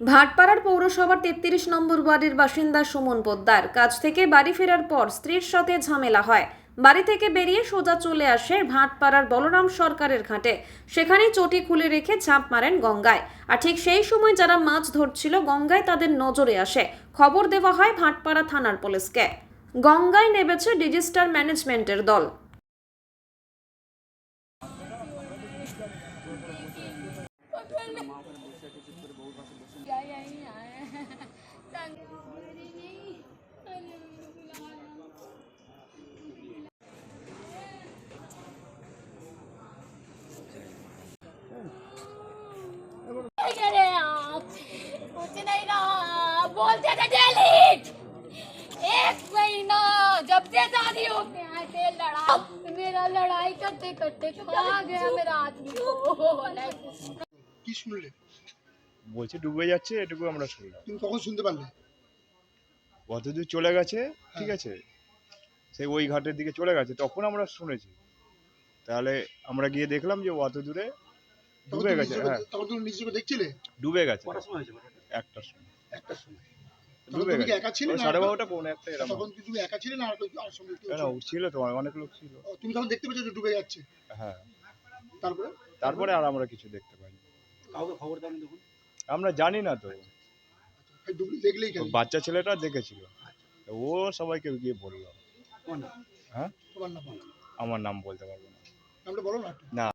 ভাটপাড়ার পৌরসভার তেত্রিশ নম্বর ওয়ার্ডের বাসিন্দা সুমন পোদ্দার। কাজ থেকে বাড়ি ফেরার পর স্ত্রীর সাথে ঝামেলা হয়। বাড়ি থেকে বেরিয়ে সোজা চলে আসে ভাটপাড়ার বলরাম সরকারের ঘাটে। সেখানেই চটি খুলে রেখে ঝাঁপ মারেন গঙ্গায়। আর ঠিক সেই সময় যারা মাছ ধরছিল, গঙ্গায় তাদের নজরে আসে। খবর দেওয়া হয় ভাটপাড়া থানার পুলিশকে। গঙ্গায় নেমেছে ডিজিস্টার ম্যানেজমেন্টের দল। कुछ नहीं रहा बोलते थे डेली एक महीना जब से शादी हो के आए थे लड़ा मेरा लड़ाई करते करते खा गया मेरा आदमी को কি শুনলে বলছে ডুবে যাচ্ছে এটুকু আমরা শুনলাম তুমি কখন শুনতে পারলে কতদূর চলে গেছে ঠিক আছে সে ওই ঘাটের দিকে চলে গেছে তখন আমরা শুনেছি তাহলে আমরা গিয়ে দেখলাম যে অত দূরে তখন ডুবে গেছে হ্যাঁ। তখন তুমি চোখে দেখছিলে? ডুবে গেছে। কটার সময় হয়েছে একটার সময়। একটার সময়। ডুবে গেছে। একা ছিলে না সাড়ে বারোটা পৌনে একটা এরকম। তখন কি তুমি একা ছিলে না আর আর সঙ্গে কেউ ছিল? তো অনেক লোক ছিল। তুমি তখন দেখতে পেয়েছ যে ডুবে যাচ্ছে? হ্যাঁ। তারপরে? তারপরে আর আমরা কিছু দেখতে পাইনি। কাউকে খবর আমরা জানি না তো। এই ডুবে দেখলেই বাচ্চা ছেলেটা দেখেছিল। তো ও সবাইকে গিয়ে বলল। হ্যাঁ? আমার নাম বলতে পারব না। বলো না না।